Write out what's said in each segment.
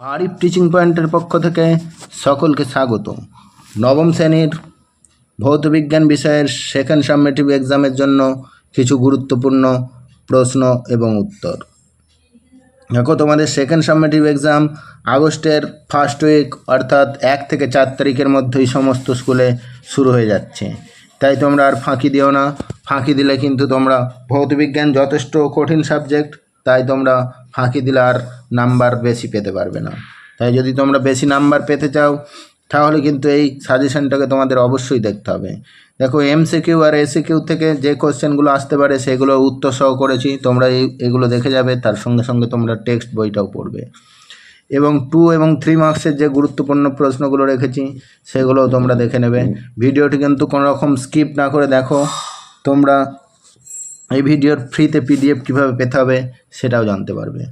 Arif teaching পয়েন্টের পক্ষ থেকে সকলকে স্বাগত নবম শ্রেণির ভৌতবিজ্ঞান বিষয়ের সেকেন্ড সাবমেটিভ এক্সামের জন্য কিছু গুরুত্বপূর্ণ প্রশ্ন এবং উত্তর। দেখো, তোমাদের সেকেন্ড সাবমেটিভ এক্সাম আগস্টের ফার্স্ট উইক অর্থাৎ এক থেকে চার তারিখের মধ্যেই সমস্ত স্কুলে শুরু হয়ে যাচ্ছে। তাই তোমরা আর ফাঁকি দিও না। ফাঁকি দিলে কিন্তু তোমরা ভৌতবিজ্ঞান যথেষ্ট কঠিন সাবজেক্ট তাই তোমরা ফাঁকি দিলে আর নাম্বার বেশি পেতে পারবে না। তাই যদি তোমরা বেশি নাম্বার পেতে চাও তাহলে কিন্তু এই সাজেশনটাকে তোমাদের অবশ্যই দেখতে হবে। দেখো এমসিকিউ আর এসিকিউ থেকে যে কোশ্চেনগুলো আসতে পারে সেগুলো উত্তর সহ করেছি। তোমরা এই এগুলো দেখে যাবে তার সঙ্গে সঙ্গে তোমরা টেক্সট বইটাও পড়বে। এবং টু এবং থ্রি মার্কসের যে গুরুত্বপূর্ণ প্রশ্নগুলো রেখেছি সেগুলোও তোমরা দেখে নেবে। ভিডিওটি কিন্তু কোনো রকম স্কিপ না করে দেখো। তোমরা এই ভিডিওর ফ্রিতে পিডিএফ কীভাবে পেতে হবে সেটাও জানতে পারবে।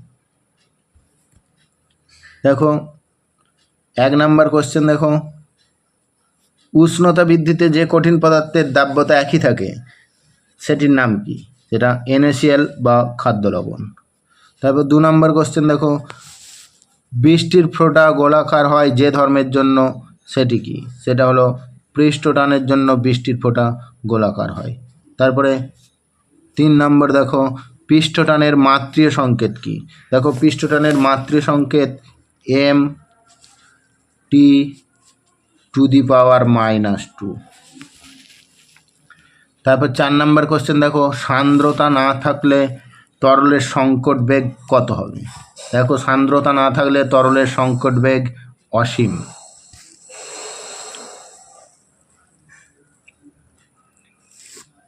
দেখো, এক নাম্বার কোশ্চেন দেখো। উষ্ণতা বৃদ্ধিতে যে কঠিন পদার্থের দাব্যতা একই থাকে, সেটির নাম কি? সেটা এনএসিএল বা খাদ্য লবণ। তারপর দু নম্বর কোশ্চেন দেখো। বৃষ্টির ফোঁটা গোলাকার হয় যে ধর্মের জন্য, সেটি কি? সেটা হলো পৃষ্ঠটানের জন্য বৃষ্টির ফোঁটা গোলাকার হয়। তারপরে তিন নম্বর দেখো, পৃষ্ঠটানের মাতৃয় সংকেত কি? দেখো, পৃষ্ঠটানের মাতৃ সংকেত M T to the power minus two তারপর চার নম্বর কোশ্চেন দেখো, সান্দ্রতা না থাকলে তরলের সংকট বেগ কত হবে? দেখো, সান্দ্রতা না থাকলে তরলের সংকট বেগ অসীম।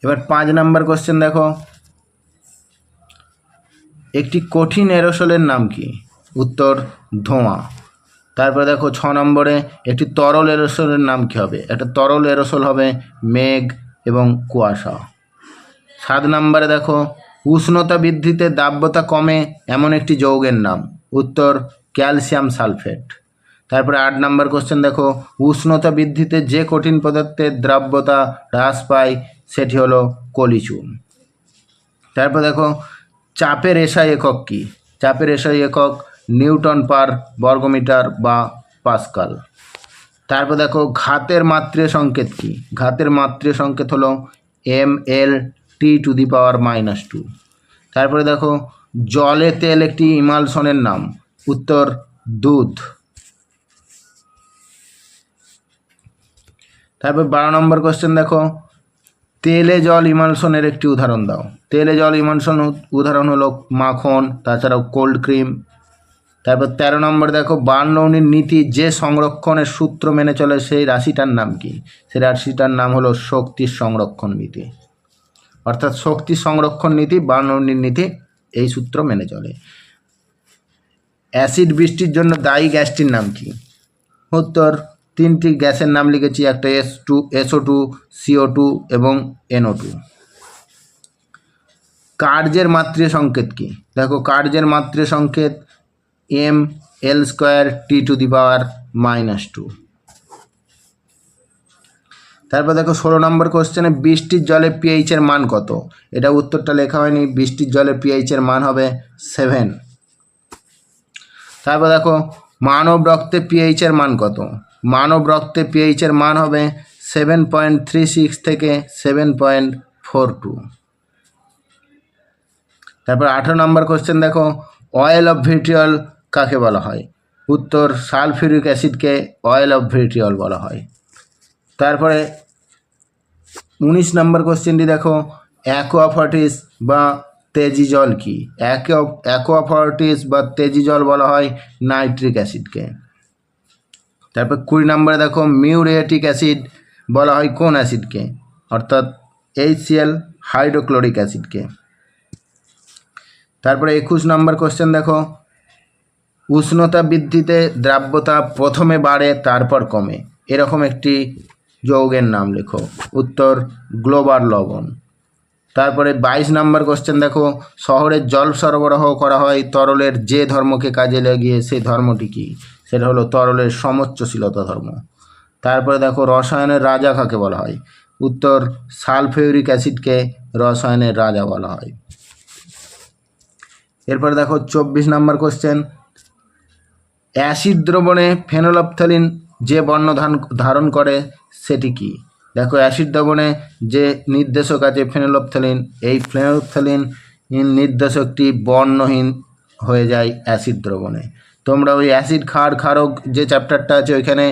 এবার পাঁচ নাম্বার কোশ্চেন দেখো। একটি কঠিন এরোসলের নাম কি? উত্তর, ধোঁয়া। তারপরে দেখো ছ নম্বরে, একটি তরল এরোসলের নাম কী হবে? একটা তরল এরোসল হবে মেঘ এবং কুয়াশা। সাত নম্বরে দেখো, উষ্ণতা বৃদ্ধিতে দাব্যতা কমে এমন একটি যৌগের নাম। উত্তর, ক্যালসিয়াম সালফেট। তারপরে আট নম্বর কোশ্চেন দেখো, উষ্ণতা বৃদ্ধিতে যে কঠিন পদার্থের দ্রাব্যতা হ্রাস পায় সেটি হলো কলিচুন তারপর দেখো, চাপের এসআই একক কি? চাপের এসআই একক নিউটন পার বর্গমিটার বা পাস্কাল। তারপর দেখো, ঘাতের মাত্রীয় সংকেত কি? ঘাতের মাত্রীয় সংকেত হলো M L T to the power minus two. তারপরে দেখো, জলে তেল একটি ইমালসনের নাম, উত্তর দুধ। তারপর বারো নম্বর কোশ্চেন দেখো তেলে জল ইমালসনের একটি উদাহরণ দাও। তেলে জল ইমালসন উদাহরণ হলো মাখন, তাছাড়াও কোল্ড ক্রিম। তারপর তেরো নম্বর দেখো বার্নৌনির নীতি, যে সংরক্ষণের সূত্র মেনে চলে সেই রাশিটার নাম কি? সেই রাশিটার নাম হলো শক্তির সংরক্ষণ নীতি। অর্থাৎ শক্তি সংরক্ষণ নীতি বার্নৌনির নীতি, এই সূত্র মেনে চলে। অ্যাসিড বৃষ্টির জন্য দায়ী গ্যাসটির নাম কি? উত্তর তিনটি গ্যাসের নাম লিখেছি, একটা S two SO two CO two এবং এনও টু। কার্যের মাত্রীয় সংকেত কি? দেখো, কার্যের মাত্রীয় সংকেত M L square T to the power minus two. তারপর দেখো, ষোলো নম্বর কোশ্চেনে বৃষ্টির জলে পিএইচের মান কত? এটা উত্তরটা লেখা হয়নি, বৃষ্টির জলে পিএইচের মান হবে সেভেন তারপর দেখো, মানব রক্তে পিএইচের মান কত? মানব রক্তে পিএইচের মান হবে সেভেন পয়েন্ট থ্রি সিক্স থেকে সেভেন পয়েন্ট ফোর টু তারপর আঠেরো নম্বর কোশ্চেন দেখো অয়েল অফ ভিট্রিয়ল কাকে বলা হয়? উত্তর সালফিউরিক অ্যাসিডকে অয়েল অফ ভিট্রিয়ল বলা হয়। তারপরে উনিশ নম্বর কোশ্চেনটি দেখো অ্যাকোয়াফার্টিস বা তেজি জল কি? অ্যাকোয়াফার্টিস বা তেজি জল বলা হয় নাইট্রিক অ্যাসিডকে তারপর কুড়ি নম্বরে দেখো মিউরিয়েটিক অ্যাসিড বলা হয় কোন অ্যাসিডকে? অর্থাৎ এইচসিএল হাইড্রোক্লোরিক অ্যাসিডকে। তারপরে একুশ নম্বর কোশ্চেন দেখো, উষ্ণতা বৃদ্ধিতে দ্রাব্যতা প্রথমে বাড়ে, তারপর কমে। এরকম একটি যৌগের নাম লেখো। উত্তর, গ্লোবাল লবণ। তারপরে বাইশ নম্বর কোশ্চেন দেখো, শহরের জল সরবরাহ করা হয় তরলের যে ধর্মকে কাজে লাগিয়ে সেই ধর্মটি কী? সেটা হলো তরলের সমোচ্চশীলতা ধর্ম। তারপরে দেখো রসায়নের রাজা কাকে বলা হয়? উত্তর, সালফিউরিক অ্যাসিডকে রসায়নের রাজা বলা হয়। এরপরে দেখো চব্বিশ নম্বর কোশ্চেন অ্যাসিড দ্রবণে ফেনোলপথলিন যে বর্ণ ধারণ করে, সেটি কি? দেখো অ্যাসিড দ্রবণে যে নির্দেশক আছে ফেনোলপথলিন, এই ফেনোলপথলিন নির্দেশকটি বর্ণহীন হয়ে যায় অ্যাসিড দ্রবণে। তোমরা ওই অ্যাসিড ক্ষার ক্ষারক যে চ্যাপ্টারটা আছে ওইখানে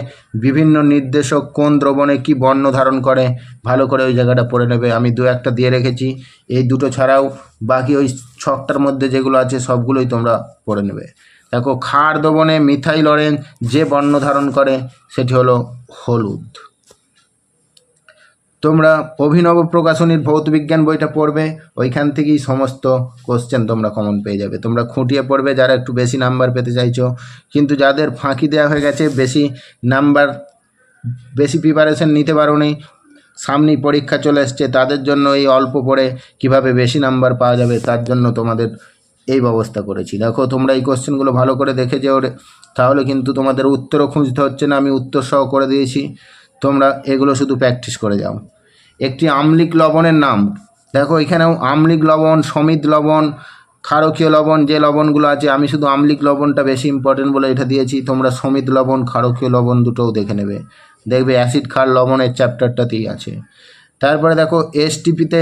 বিভিন্ন নির্দেশক কোন দ্রবণে কি বর্ণ ধারণ করে, ভালো করে ওই জায়গাটা পড়ে নেবে। আমি দু একটা দিয়ে রেখেছি। এই দুটো ছাড়াও বাকি ওই ছকটার মধ্যে যেগুলো আছে সবগুলোই তোমরা পড়ে নেবে। দেখো, ক্ষার দ্রবণে মিথাইল অরেঞ্জ যে বর্ণ ধারণ করে, সেটি হলো হলুদ। তোমরা অভিনব প্রকাশনীর ভৌত বিজ্ঞান বইটা পড়বে, ওইখান থেকেই সমস্ত কোশ্চেন তোমরা কমন পেয়ে যাবে। তোমরা খুঁটিয়ে পড়বে যারা একটু বেশি নাম্বার পেতে চাইছো। কিন্তু যাদের ফাঁকি দেওয়া হয়ে গেছে, বেশি নাম্বার বেশি প্রিপারেশন নিতে পারো নি সামনেই পরীক্ষা চলে এসছে, তাদের জন্য এই অল্প পড়ে কীভাবে বেশি নাম্বার পাওয়া যাবে, তার জন্য তোমাদের এই ব্যবস্থা করেছি। দেখো, তোমরা এই কোশ্চেনগুলো ভালো করে দেখে যেও তাহলে কিন্তু তোমাদের উত্তরও খুঁজতে হচ্ছে না, আমি উত্তর সহ করে দিয়েছি। তোমরা এগুলো শুধু প্র্যাকটিস করে যাও। একটি আমলিক লবণের নাম। দেখো, এখানেও আমলিক লবণ, সমিত লবণ, ক্ষারকীয় লবণ যে লবণগুলো আছে, আমি শুধু আমলিক লবণটা বেশি ইম্পর্টেন্ট বলে এটা দিয়েছি। তোমরা সমিত লবণ, ক্ষারকীয় লবণ দুটোও দেখে নেবে। দেখবে অ্যাসিড ক্ষার লবণের চ্যাপ্টারটাতেই আছে। তারপরে দেখো এসটিপিতে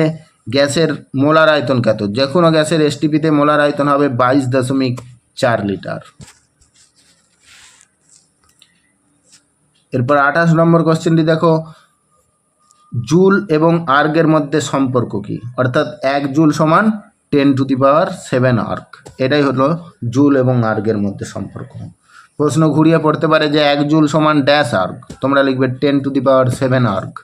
গ্যাসের মোলার আয়তন কত? যে কোনো গ্যাসের এসটিপিতে মোলার আয়তন হবে বাইশ দশমিক চার লিটার। এরপর আঠাশ নম্বর কোশ্চেনটি দেখো জুল এবং আর্গের মধ্যে সম্পর্ক কি? অর্থাৎ এক জুল সমান ten to the power seven erg এটাই হলো জুল এবং আর্গের মধ্যে সম্পর্ক। প্রশ্ন ঘুরিয়ে পড়তে পারে যে এক জুল সমান ড্যাশ আর্ক তোমরা লিখবে ten to the power seven erg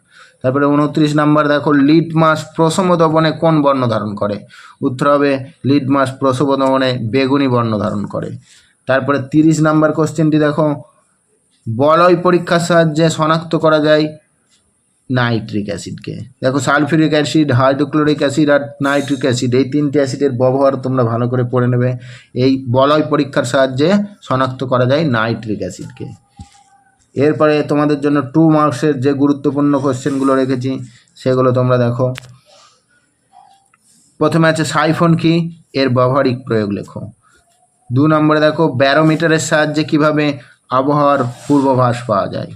তারপরে উনত্রিশ নাম্বার দেখো, লিড মাস প্রসম দবনে কোন বর্ণ ধারণ করে? উত্তর হবে, লিড মাস প্রসব দবনে বেগুনি বর্ণ ধারণ করে। তারপরে তিরিশ নাম্বার কোশ্চেনটি দেখো, বলয় পরীক্ষার সাহায্যে শনাক্ত করা যায় নাইট্রিক অ্যাসিডকে। দেখো সালফিউরিক অ্যাসিড, হাইড্রোক্লোরিক অ্যাসিড আর নাইট্রিক অ্যাসিড, এই তিনটে অ্যাসিডের ব্যবহার তোমরা ভালো করে পড়ে নেবে। এই বলয় পরীক্ষার সাহায্যে শনাক্ত করা যায় নাইট্রিক অ্যাসিডকে। এরপরে তোমাদের জন্য টু মার্কসের যে গুরুত্বপূর্ণ কোশ্চেনগুলো রেখেছি, সেগুলো তোমরা দেখো। প্রথমে আছে সাইফোন কি? এর ব্যবহারিক প্রয়োগ লেখো। দু নম্বরে দেখো ব্যারোমিটারের সাহায্যে কীভাবে আবহাওয়ার পূর্বাভাস পাওয়া যায়?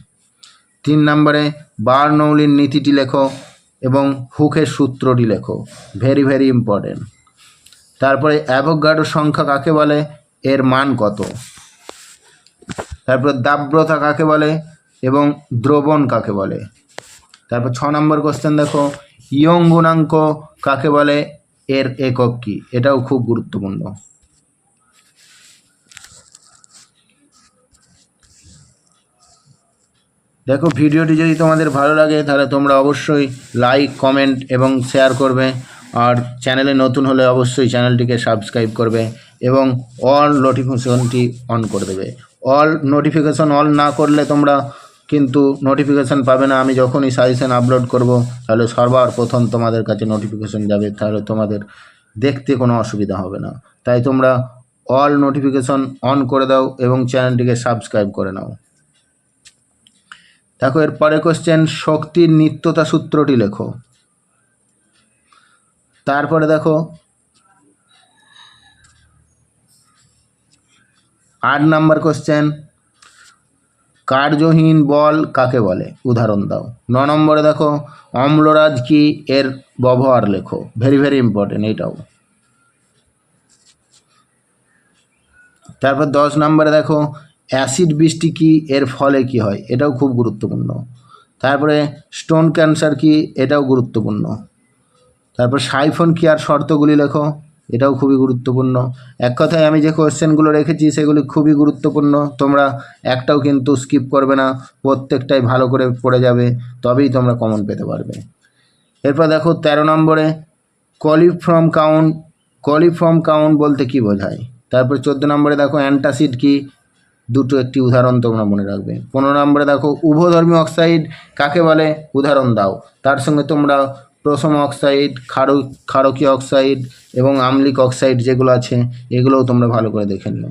তিন নম্বরে বার্নৌলির নীতিটি লেখো এবং হুকের সূত্রটি লেখো। ভেরি ভেরি ইম্পর্টেন্ট তারপরে অ্যাভোগাডো সংখ্যা কাকে বলে? এর মান কত? তারপর দাব্রতা কাকে বলে? এবং দ্রবণ কাকে বলে? তারপর ছ নম্বর কোশ্চেন দেখো। ইয়ং গুণাঙ্ক কাকে বলে? এর একক কি? এটাও খুব গুরুত্বপূর্ণ। দেখো, ভিডিওটি যদি তোমাদের ভালো লাগে, তাহলে তোমরা অবশ্যই লাইক কমেন্ট এবং শেয়ার করবে। আর চ্যানেলে নতুন হলে অবশ্যই চ্যানেলটিকে সাবস্ক্রাইব করবে এবং অল নোটিফিকেশনটি অন করে দেবে। অল নোটিফিকেশন অল না করলে তোমরা কিন্তু নোটিফিকেশন পাবে না। আমি যখনই সাজেশন আপলোড করব, তাহলে সবার প্রথম তোমাদের কাছে নোটিফিকেশন যাবে, তাহলে তোমাদের দেখতে কোনো অসুবিধা হবে না। তাই তোমরা অল নোটিফিকেশন অন করে দাও এবং চ্যানেলটিকে সাবস্ক্রাইব করে নাও। দেখো, এর পরে কোশ্চেন শক্তির নিত্যতা সূত্রটি লেখো। তারপরে দেখো, আট নাম্বার কোশ্চেন কার্যহীন বল কাকে বলে? উদাহরণ দাও। ন নম্বরে দেখো, অম্লরাজ কি? এর ব্যবহার লেখো। ভেরি ভেরি ইম্পর্টেন্ট এইটাও। তারপর দশ নম্বরে দেখো অ্যাসিড বৃষ্টি কি, এর ফলে কি হয়, এটাও খুব গুরুত্বপূর্ণ। তারপরে স্টোন ক্যান্সার কি, এটাও গুরুত্বপূর্ণ। তারপর সাইফোন কি আর শর্তগুলি লেখো, এটাও খুবই গুরুত্বপূর্ণ। এক কথায় আমি যে কোয়েশ্চেনগুলো রেখেছি, সেগুলি খুবই গুরুত্বপূর্ণ। তোমরা একটাও কিন্তু স্কিপ করবে না, প্রত্যেকটাই ভালো করে পড়ে যাবে, তবেই তোমরা কমন পেতে পারবে। এরপর দেখো, তেরো নম্বরে, কলিফ্রম কাউন্ট, কলিফর্ম কাউন্ট বলতে কি বোঝায়? তারপর চোদ্দ নম্বরে দেখো, অ্যান্টাসিড কি দুটো একটি উদাহরণ তোমরা মনে রাখবে। পনেরো নম্বরে দেখো, উভধর্মী অক্সাইড কাকে বলে? উদাহরণ দাও। তার সঙ্গে তোমরা প্রসম অক্সাইড ক্ষার ক্ষারকীয় অক্সাইড এবং আম্লিক অক্সাইড যেগুলো আছে, এগুলোও তোমরা ভালো করে দেখে নিও।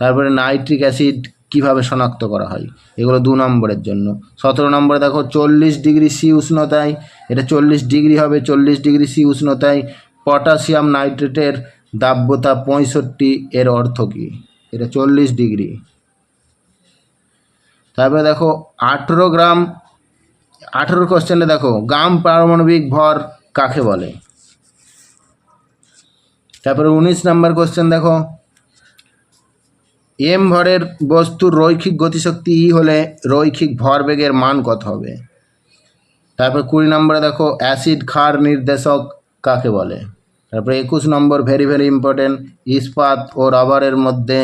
তারপরে নাইট্রিক অ্যাসিড কীভাবে শনাক্ত করা হয়? এগুলো দু নম্বরের জন্য। সতেরো নম্বরে দেখো, চল্লিশ ডিগ্রি সি উষ্ণতায়, এটা চল্লিশ ডিগ্রি হবে, চল্লিশ ডিগ্রি সি উষ্ণতায় পটাশিয়াম নাইট্রেটের দাব্যতা পঁয়ষট্টি এর অর্থ কী? এটা চল্লিশ ডিগ্রি। তারপরে দেখো, আঠেরো গ্রাম, আঠেরো কোশ্চেনে দেখো, গ্রাম পারমাণবিক ভর কাকে বলে? তারপরে উনিশ নাম্বার কোশ্চেন দেখো এম ভরের বস্তুর রৈখিক গতিশক্তি ই হলে রৈখিক ভরবেগের মান কত হবে? তারপর কুড়ি নম্বরে দেখো অ্যাসিড ক্ষার নির্দেশক কাকে বলে? তারপরে একুশ নম্বর ভেরি ভেরি ইম্পর্টেন্ট ইস্পাত ও রাবারের মধ্যে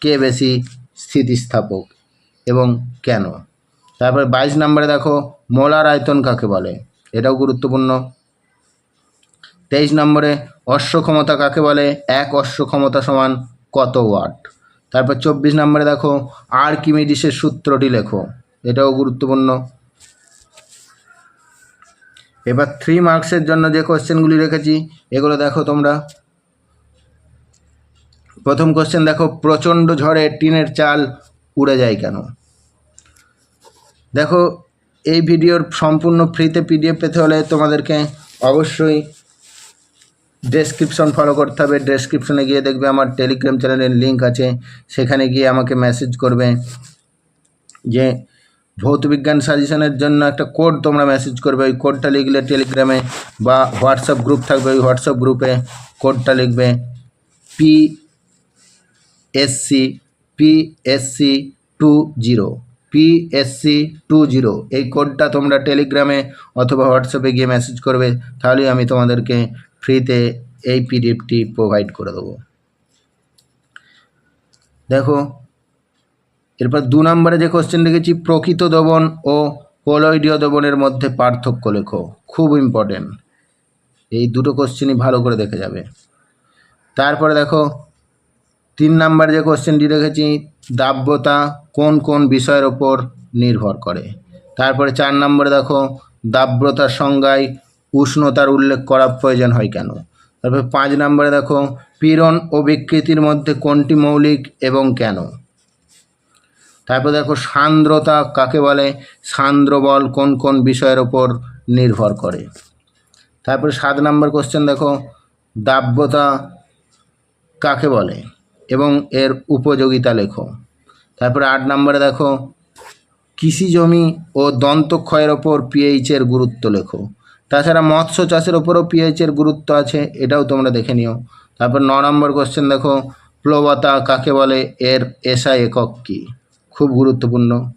কে বেশি স্থিতিস্থাপক? এবং কেন? তারপরে বাইশ নম্বরে দেখো, মোলার আয়তন কাকে বলে? এটাও গুরুত্বপূর্ণ। তেইশ নম্বরে অশ্ব ক্ষমতা কাকে বলে? এক অশ্ব ক্ষমতা সমান কত ওয়াট? তারপর চব্বিশ নম্বরে দেখো, আর্কিমিডিসের সূত্রটি লেখো, এটাও গুরুত্বপূর্ণ। এবার থ্রি মার্কসের জন্য যে কোশ্চেনগুলি রেখেছি, এগুলো দেখো তোমরা। প্রথম কোশ্চেন দেখো, প্রচণ্ড ঝড়ে টিনের চাল উড়ে যায় কেন? দেখো, এই ভিডিওর সম্পূর্ণ ফ্রিতে পিডিএফ পেতে হলে তোমাদেরকে অবশ্যই ডেসক্রিপশন ফলো করতে হবে। ডেসক্রিপশনে গিয়ে দেখবে আমার টেলিগ্রাম চ্যানেলের লিঙ্ক আছে। সেখানে গিয়ে আমাকে মেসেজ করবে যে, ভৌত বিজ্ঞান সাজেশনের জন্য একটা কোড তোমরা মেসেজ করবে। ওই কোডটা লিখলে টেলিগ্রামে বা হোয়াটসঅ্যাপ গ্রুপ থাকবে। ওই হোয়াটসঅ্যাপ গ্রুপে কোডটা লিখবে P SC PSC two zero PSC two zero এই কোডটা তোমরা টেলিগ্রামে অথবা হোয়াটসঅ্যাপে গিয়ে মেসেজ করবে, তাহলেই আমি তোমাদেরকে ফ্রিতে এই পিডিএফটি প্রোভাইড করে দেবো। দেখো, এরপর দু নম্বরে যে কোশ্চেন লিখেছি প্রকৃত দবন ও কোলয়েডীয় দবনের মধ্যে পার্থক্য লেখো, খুব ইম্পর্টেন্ট এই দুটো কোশ্চেনই ভালো করে দেখে যাবে। তারপরে দেখো তিন নাম্বার যে কোশ্চেনটি রেখেছি দাব্যতা কোন কোন বিষয়ের ওপর নির্ভর করে? তারপরে চার নম্বরে দেখো, দাব্যতার সংজ্ঞায় উষ্ণতার উল্লেখ করা প্রয়োজন হয় কেন? তারপরে পাঁচ নম্বরে দেখো, পীড়ন ও বিকৃতির মধ্যে কোনটি মৌলিক এবং কেন? তারপর দেখো, সান্দ্রতা কাকে বলে? সান্দ্র বল কোন কোন বিষয়ের ওপর নির্ভর করে? তারপরে সাত নম্বর কোশ্চেন দেখো, দাব্যতা কাকে বলে? এবং এর উপযোগিতা লেখো। তারপরে আট নম্বরে দেখো, কৃষি জমি ও দন্তক্ষয়ের ওপর পিএইচের গুরুত্ব লেখো। তাছাড়া মৎস্য চাষের ওপরও পিএইচের গুরুত্ব আছে, এটাও তোমরা দেখে নিও। তারপর ন নম্বর কোশ্চেন দেখো, প্লবতা কাকে বলে, এর এসআই একক কী? খুব গুরুত্বপূর্ণ।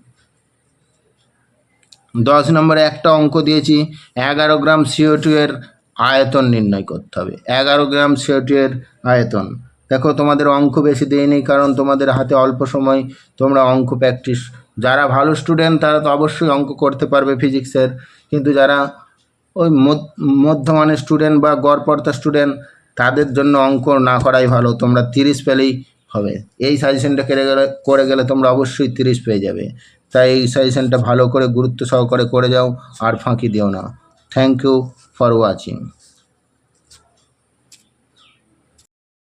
দশ নম্বরে একটা অঙ্ক দিয়েছি, এগারো গ্রাম সিও টু এর আয়তন নির্ণয় করতে হবে। এগারো গ্রাম সিও টু এর আয়তন। দেখো, তোমাদের অঙ্ক বেশি দেয়নি কারণ তোমাদের হাতে অল্প সময়, তোমরা অঙ্ক প্র্যাকটিস যারা ভালো স্টুডেন্ট তারা তো অবশ্যই অঙ্ক করতে পারবে ফিজিক্সের কিন্তু যারা ওই মধ্য- মধ্যমানের স্টুডেন্ট বা গড়পর্তা স্টুডেন্ট তাদের জন্য অঙ্ক না করাই ভালো। তোমরা তিরিশ পেলেই হবে। এই সাজেশনটা করে গেলে করে গেলে তোমরা অবশ্যই তিরিশ পেয়ে যাবে। তাই এই সাজেশনটা ভালো করে গুরুত্ব সহকারে করে যাও, আর ফাঁকি দিও না। Thank you for watching